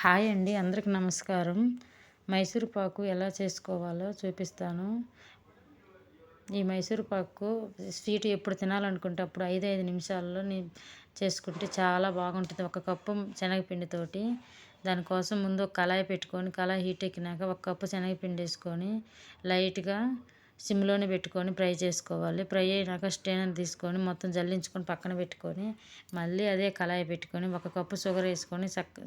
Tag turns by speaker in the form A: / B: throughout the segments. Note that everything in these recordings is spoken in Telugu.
A: హాయ్ అండి అందరికి నమస్కారం. మైసూర్ పాకు ఎలా చేసుకోవాలో చూపిస్తాను. ఈ మైసూర్ పాకు స్వీట్ ఎప్పుడు తినాలనుకుంటే అప్పుడు ఐదు ఐదు నిమిషాల్లో చేసుకుంటే చాలా బాగుంటుంది. ఒక కప్పు శనగపిండితోటి దానికోసం ముందు ఒక కళాయి పెట్టుకొని కళాయి హీట్ ఎక్కినాక ఒక కప్పు శనగపిండి వేసుకొని లైట్గా సిమ్లోనే పెట్టుకొని ఫ్రై చేసుకోవాలి. ఫ్రై అయినాక స్టేనర్ తీసుకొని మొత్తం జల్లించుకొని పక్కన పెట్టుకొని మళ్ళీ అదే కళాయి పెట్టుకొని ఒక కప్పు షుగర్ వేసుకొని చక్క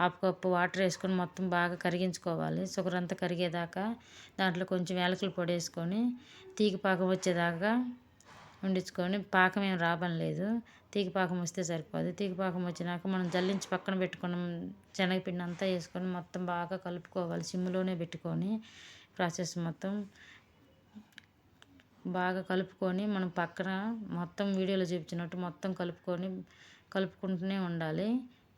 A: హాఫ్ కప్పు వాటర్ వేసుకొని మొత్తం బాగా కరిగించుకోవాలి. షుగర్ అంతా కరిగేదాకా దాంట్లో కొంచెం యాలకుల పొడి వేసుకొని తీగ పాకం వచ్చేదాకా వండించుకొని పాకం ఏం రాబం లేదు. తీగ పాకం వస్తే సరిపోదు. తీగ పాకం వచ్చినాక మనం జల్లించి పక్కన పెట్టుకున్న శనగపిండి అంతా వేసుకొని మొత్తం బాగా కలుపుకోవాలి. సిమ్లోనే పెట్టుకొని ప్రాసెస్ మొత్తం బాగా కలుపుకొని మనం పక్కన మొత్తం వీడియోలో చూపించినట్టు మొత్తం కలుపుకొని కలుపుకుంటూనే ఉండాలి.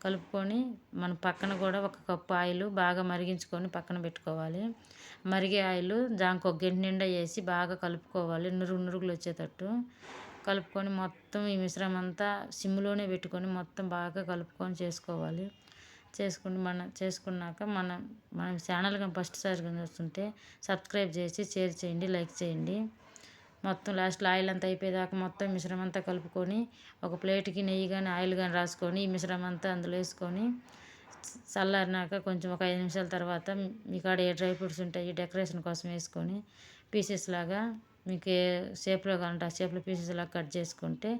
A: కలుపుకొని మన పక్కన కూడా ఒక కప్పు ఆయిల్ బాగా మరిగించుకొని పక్కన పెట్టుకోవాలి. మరిగే ఆయిల్ దానికి ఒక గంట నిండా వేసి బాగా కలుపుకోవాలి. నురుగు నురుగులు వచ్చేటట్టు కలుపుకొని మొత్తం ఈ మిశ్రమం అంతా సిమ్లోనే పెట్టుకొని మొత్తం బాగా కలుపుకొని చేసుకోవాలి. చేసుకుని మన చేసుకున్నాక మన మనం ఛానల్ కానీ ఫస్ట్ సారి కానీ వస్తుంటే సబ్స్క్రైబ్ చేసి షేర్ చేయండి లైక్ చేయండి. మొత్తం లాస్ట్లో ఆయిల్ అంతా అయిపోయేదాకా మొత్తం మిశ్రమం అంతా కలుపుకొని ఒక ప్లేట్కి నెయ్యి కానీ ఆయిల్ కానీ రాసుకొని ఈ మిశ్రమం అంతా అందులో వేసుకొని చల్లారినాక కొంచెం ఒక ఐదు నిమిషాల తర్వాత మీ కాడ ఏ డ్రై ఫ్రూట్స్ ఉంటాయి డెకరేషన్ కోసం వేసుకొని పీసెస్ లాగా మీకు ఏ షేప్లో కావాలంటే ఆ షేప్లో పీసెస్ లాగా కట్ చేసుకుంటే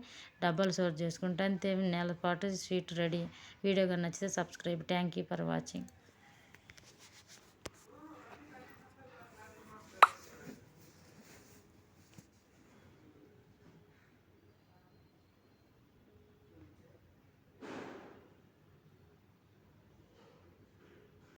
A: డబ్బాలు సోర్ చేసుకుంటే అంతే. నెల పాటు స్వీట్ రెడీ వీడియో కానీ నచ్చితే subscribe thank you for watching